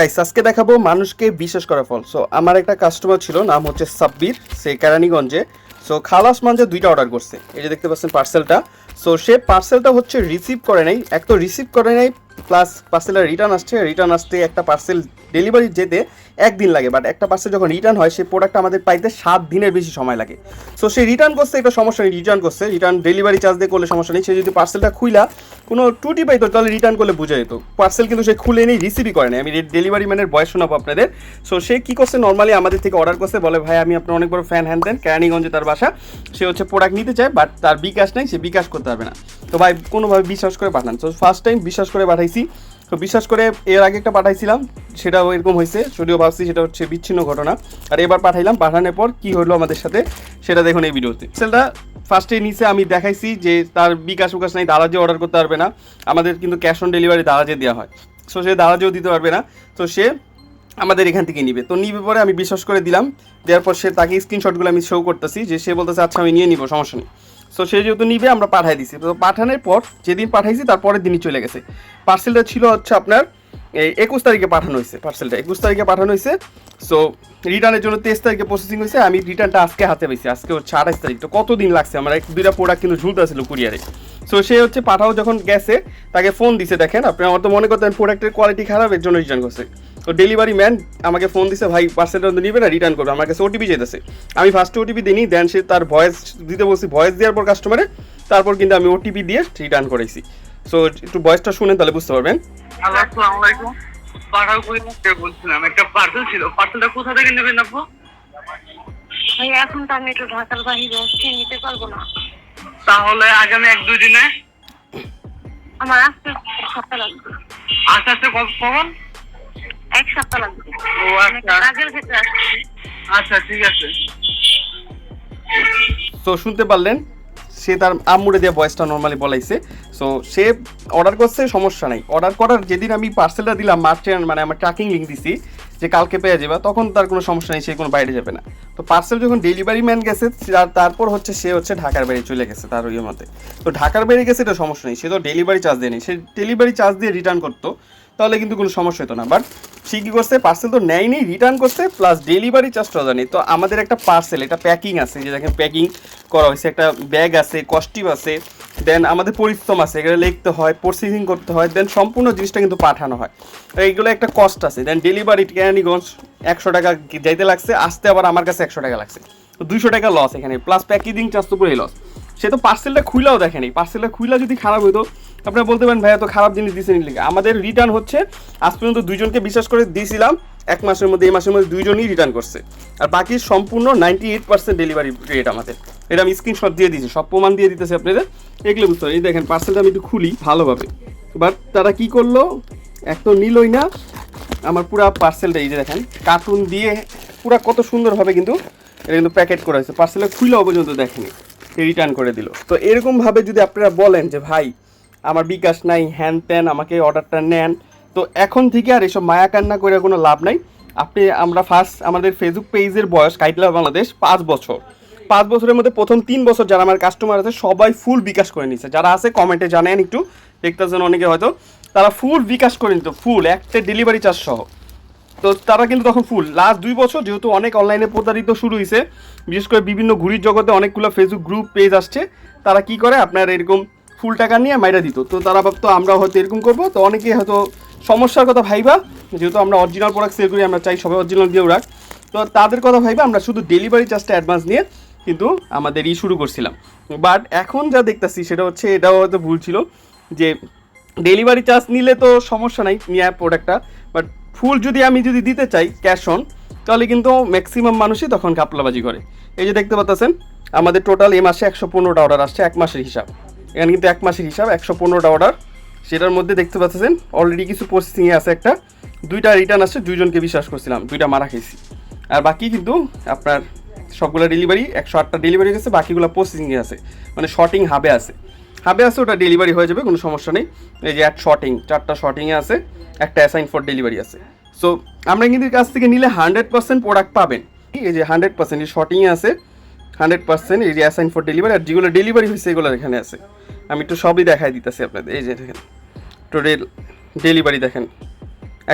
Guys আজকে দেখাবো মানুষকে বিশ্বাস করার ফল। সো আমার একটা কাস্টমার ছিল, নাম হচ্ছে সাব্বির। সে কেরানীগঞ্জে। সো খালাস মাঞ্জা দুইটা অর্ডার করছে। এই যে দেখতে পাচ্ছেন পার্সেলটা সো সে পার্সেলটা হচ্ছে রিসিভ করে নাই। এক তো রিসিভ করে নাই প্লাস পার্সেলটা রিটার্ন আসছে রিটার্ন আসতে একটা পার্সেল ডেলিভারি যেতে একদিন লাগে বাট একটা পার্সেল যখন রিটার্ন হয়, সেই প্রোডাক্ট আমাদের পাইতে সাত দিনের বেশি সময় লাগে। সো সে রিটার্ন করছে, এটা সমস্যা নেই রিটার্ন করছে রিটার্ন ডেলিভারি চার্জ দিয়ে করলে সমস্যা নেই, সে যদি পার্সেলটা খুইলা, কোনো ত্রুটি পাইতো, তাহলে রিটার্ন করলে বুঝে যেত। পার্সেল কিন্তু সে খুলে নেই রিসিভই করে নাই। আমি ডেলিভারি ম্যানের বয়স শোনাবো আপনাদের। সো সে কী করছে নর্মালি আমাদের থেকে অর্ডার করছে, বলে, ভাই, আমি আপনার অনেক বড় ফ্যান হ্যান দেন, কেরানীগঞ্জে তার বাসা। সে হচ্ছে প্রোডাক্ট নিতে চায় বাট তার বিকাশ নেই, সে বিকাশ করতে পারবে না। তো ভাই, কোনোভাবে বিশ্বাস করে পাঠান। তো ফার্স্ট টাইম বিশ্বাস করে পাঠাইছি। তো বিশ্বাস করে এর আগে একটা পাঠাইছিলাম, সেটাও এরকম হয়েছে, যদিও ভাবছি সেটা হচ্ছে বিচ্ছিন্ন ঘটনা। আর এবার পাঠাইলাম, পাঠানোর পর কি হলো আমাদের সাথে, সেটা দেখুন এই ভিডিওতে। সেলটা ফার্স্টে নিচে আমি দেখাইছি যে তার বিকাশ উকাশ নাই দারাজে অর্ডার করতে পারবে না। আমাদের কিন্তু ক্যাশ অন ডেলিভারি দারাজে দেওয়া হয়। সো সে দারাজেও দিতে পারবে না। তো সে আমাদের এখান থেকে নিবে। তো নিবে পরে আমি বিশ্বাস করে দিলাম, দেওয়ার পর সে তাকে স্ক্রিনশটগুলো আমি শো করতেছি, যে সে বলতেছে আচ্ছা আমি নিয়ে নিব, সমস্যা নেই। সো সে যেহেতু নিবে, আমরা পাঠাই দিছি। তো পাঠানোর পর, যেদিন পাঠাইছি তারপরের দিনই চলে গেছে। পার্সেলটা ছিল হচ্ছে আপনার, এই একুশ তারিখে পাঠানো হয়েছে পার্সেলটা একুশ তারিখে পাঠানো হয়েছে। সো রিটার্নের জন্য তেইশ তারিখে প্রসেসিং হয়েছে। আমি রিটার্নটা আজকে হাতে পেয়েছি আজকে হচ্ছে আঠাশ তারিখ। তো কতদিন লাগছে আমার? এক দুইটা প্রোডাক্ট কিন্তু ঝুলতেছিল কুরিয়ারে সো সে হচ্ছে পাঠাও যখন গেছে, তাকে ফোন দিছে, দেখেন। আপনি আমার তো মনে করতেন প্রোডাক্টের কোয়ালিটি খারাপ, এর জন্য রিটার্ন করছে। তো ডেলিভারি ম্যান আমাকে ফোন দিছে ভাই পার্সেলটা নিবে না রিটার্ন করবে। আমার কাছে ওটিপি যেতেছে আমি ফার্স্ট ওটিপি দিইনি দেন সে তার ভয়েস দিতে বলছি ভয়েস দেওয়ার পর কাস্টমারে তারপর কিন্তু আমি ওটিপি দিয়ে রিটার্ন করেছি সো একটু ভয়েসটা শুনেন তাহলে বুঝতে পারবেন। আসসালামু আলাইকুম। পাঠাও থেকে বলছিলাম? একটা পার্সেল ছিল। পার্সেলটা কোথা থেকে নেবেন আপু? ভাই এখন তো আমি একটু ঢাকার বাহিরে আছি নিতে পারব না। তাহলে আগামী এক দুই দিনে? আমার আসতে সপ্তাহ লাগবে আস্তে আস্তে কখন? এক সপ্তাহ লাগবে। ও আচ্ছা। কাজের ক্ষেত্রে আচ্ছা ঠিক আছে। সো শুনতে পারলেন সে তার আম্মুরে দিয়ে ভয়েসটা নর্মালি বলাইছে। সো সে অর্ডার করছে সমস্যা নাই। অর্ডার করার যেদিন আমি পার্সেলটা দিলাম মার্চেন্ট মানে আমার ট্র্যাকিং লিঙ্ক দিছি যে কালকে পেয়ে যাবে তখন তার কোনো সমস্যা নেই সে কোনো বাইরে যাবে না। তো পার্সেল যখন ডেলিভারি ম্যান গেছে তার- তারপর হচ্ছে সে হচ্ছে ঢাকার বাইরে চলে গেছে তার ওই মতে তো ঢাকার বাইরে গেছে এটা সমস্যা নেই। সে তো ডেলিভারি চার্জ দেয়নি সে ডেলিভারি চার্জ দিয়ে রিটার্ন করতো। তাহলে কিন্তু কোনো সমস্যা হতো না। বাট সে কী করছে? পার্সেল তো নেয়নি রিটার্ন করছে প্লাস ডেলিভারি চার্জটাও জানি তো আমাদের একটা পার্সেল এটা প্যাকিং আছে যে দেখেন প্যাকিং করা হয়েছে, একটা ব্যাগ আছে কস্টিউম আছে দেন আমাদের পরিশ্রম আছে, এগুলো লিখতে হয় প্রসেসিং করতে হয় দেন সম্পূর্ণ জিনিসটা কিন্তু পাঠানো হয়। এইগুলো একটা কস্ট আছে দেন ডেলিভারি কেরানীগঞ্জ একশো টাকা যাইতে লাগছে, আসতে আবার আমার কাছে একশো টাকা লাগছে। তো দুইশো টাকা লস এখানে প্লাস প্যাকেজিং চার্জ তো পুরোই লস সে তো পার্সেলটা খুইলাও দেখেনি পার্সেলটা খুইলা যদি খারাপ হতো আপনারা বলতে পারেন, ভাইয়া তো খারাপ জিনিস দিয়েছেন লিখে আমাদের রিটার্ন হচ্ছে, আজ পর্যন্ত দুইজনকে বিশ্বাস করে দিয়েছিলাম এক মাসের মধ্যে, এই মাসের মধ্যে দুইজনই রিটার্ন করছে। আর বাকি সম্পূর্ণ ninety eight percent delivery rate আমাদের। এটা আমি স্ক্রিনশট দিয়ে দিয়েছি, সব প্রমাণ দিয়ে দিতেছি আপনাদের। এগুলো বুঝতে পারি দেখেন পার্সেলটা আমি একটু খুলি ভালোভাবে। বাট তারা কি করল, এক তো নিলই না, আমার পুরো পার্সেলটা এই যে দেখেন কার্টুন দিয়ে পুরো কত সুন্দরভাবে কিন্তু, এটা কিন্তু প্যাকেট করা হয়েছে। পার্সেলটা খুলেও পর্যন্ত দেখেনি রিটার্ন করে দিল। তো এরকমভাবে যদি আপনারা বলেন যে, ভাই আমার বিকাশ নাই, হ্যান ত্যান, আমাকে অর্ডারটা নেন। তো এখন থেকে আর এসব মায়া কান্না করে কোনো লাভ নাই। আপনি, আমরা ফার্স্ট আমাদের ফেসবুক পেজের বয়স কাইটলা বাংলাদেশ পাঁচ বছর। পাঁচ বছরের মধ্যে প্রথম তিন বছর যারা আমার কাস্টমার আছে, সবাই ফুল বিকাশ করে নিচ্ছে যারা আছে কমেন্টে জানেন একটু, দেখতেছেন অনেকে হয়তো। তারা ফুল বিকাশ করে নিত ফুল একটা ডেলিভারি চার্জ সহ। তো তারা কিন্তু তখন ফুল লাস্ট দুই বছর যেহেতু অনেক অনলাইনে প্রতারিত শুরু হয়েছে বিশেষ করে বিভিন্ন ঘুরির জগতে অনেকগুলো ফেসবুক গ্রুপ পেজ আসছে, তারা কি করে? আপনার এরকম ফুল টাকা নিয়ে মাইরা দিত। তো তারা ভাবতো আমরা হয়তো এরকম করব। তো অনেকে হয়তো সমস্যার কথা ভাইবা, যেহেতু আমরা অরিজিনাল প্রোডাক্ট সেল করি, আমরা চাই সবাই অরিজিনাল দিয়েও রাখ তো তাদের কথা ভাইবা, আমরা শুধু ডেলিভারি চার্জটা অ্যাডভান্স নিয়ে কিন্তু আমাদের ই শুরু করছিলাম। বাট এখন যা দেখতাছি, সেটা হচ্ছে, এটাও হয়তো ভুল ছিল, যে ডেলিভারি চার্জ নিলে তো সমস্যা নাই, নিয়ে প্রোডাক্টটা বাট ফুল যদি আমি যদি দিতে চাই ক্যাশ অন তাহলে কিন্তু ম্যাক্সিমাম মানুষই তখন কাপলাবাজি করে। এই যে দেখতে পাচ্ছেন আমাদের টোটাল এ মাসে একশো পনেরোটা অর্ডার আসছে, এক মাসের হিসাব। এখানে কিন্তু এক মাসের হিসাব, একশো পনেরোটা অর্ডার সেটার মধ্যে দেখতে পাচ্ছেন অলরেডি কিছু প্রসেসিংয়ে আছে একটা। দুইটা রিটার্ন আসছে, দুইজনকে বিশ্বাস করছিলাম, দুইটা মারা খেয়েছি। আর বাকি কিন্তু আপনার সবগুলো ডেলিভারি একশো আটটা ডেলিভারি গেছে বাকিগুলো প্রসেসিংয়ে আছে। মানে শর্টিং হাবে আছে। হাবে আছে, ওটা ডেলিভারি হয়ে যাবে, কোনো সমস্যা নেই। এই যে এক শর্টিং চারটা শর্টিংয়ে আছে, একটা অ্যাসাইন ফর ডেলিভারি আছে। সো আমরা কিন্তু কাছ থেকে নিলে হান্ড্রেড পার্সেন্ট প্রোডাক্ট পাবেন। এই যে হান্ড্রেড পার্সেন্ট এই শর্টিংয়ে আছে হান্ড্রেড পার্সেন্ট এই যে অ্যাসাইন ফর ডেলিভারি আর যেগুলো ডেলিভারি হয়েছে, এগুলো এখানে আছে। আমি একটু সবই দেখাই দিতেছি আপনাদের। এই যে দেখেন, টোটাল ডেলিভারি দেখেন।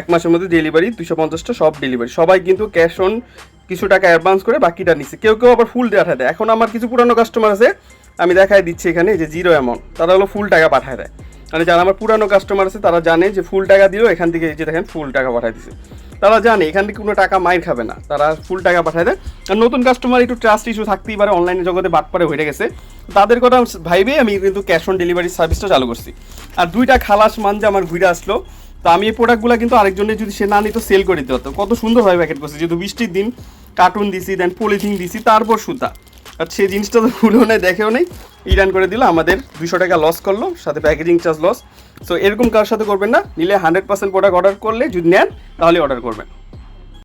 এক মাসের মধ্যে ডেলিভারি দুশো পঞ্চাশটা সব ডেলিভারি। সবাই কিন্তু ক্যাশ অন কিছু টাকা অ্যাডভান্স করে বাকিটা নিচ্ছে কেউ কেউ আবার ফুল পাঠায় দেয়। এখন আমার কিছু পুরানো কাস্টমার আছে, আমি দেখাই দিচ্ছি এখানে যে জিরো অ্যামাউন্ট তারা হলো ফুল টাকা পাঠায় দেয়। মানে যারা আমার পুরানো কাস্টমার আছে, তারা জানে যে ফুল টাকা দিলেও এখান থেকে এই যে দেখেন ফুল টাকা পাঠাই দিছে। তারা জানে, এখান থেকে কোনো টাকা মাইর খাবে না। তারা ফুল টাকা পাঠায় দেয়। আর নতুন কাস্টমার একটু ট্রাস্ট ইস্যু থাকতেই পারে অনলাইনে জগতে বাটপারে হয়ে গেছে। তাদের কথা ভাইবে আমি কিন্তু ক্যাশ অন ডেলিভারি সার্ভিসটা চালু করছি। আর দুইটা খালাস মানজা আমার ঘুরে আসলো, তো আমি এই প্রোডাক্টগুলো কিন্তু আরেকজনের যদি সে না নিত সেল করে দিতে হতো কত সুন্দরভাবে প্যাকেট করছি। যেহেতু বৃষ্টির দিন কার্টুন দিছি দেন পলিথিন দিছি, তারপর সুতা। আর সেই জিনিসটা তো ভুলও নেই, দেখেও নেই। রিটার্ন করে দিল, আমাদের দুশো টাকা লস করল, সাথে প্যাকেজিং চার্জ লস সো এরকম কার সাথে করবেন না, নিলে হান্ড্রেড পার্সেন্ট প্রোডাক্ট অর্ডার করলে যদি নেন, তাহলে অর্ডার করবেন।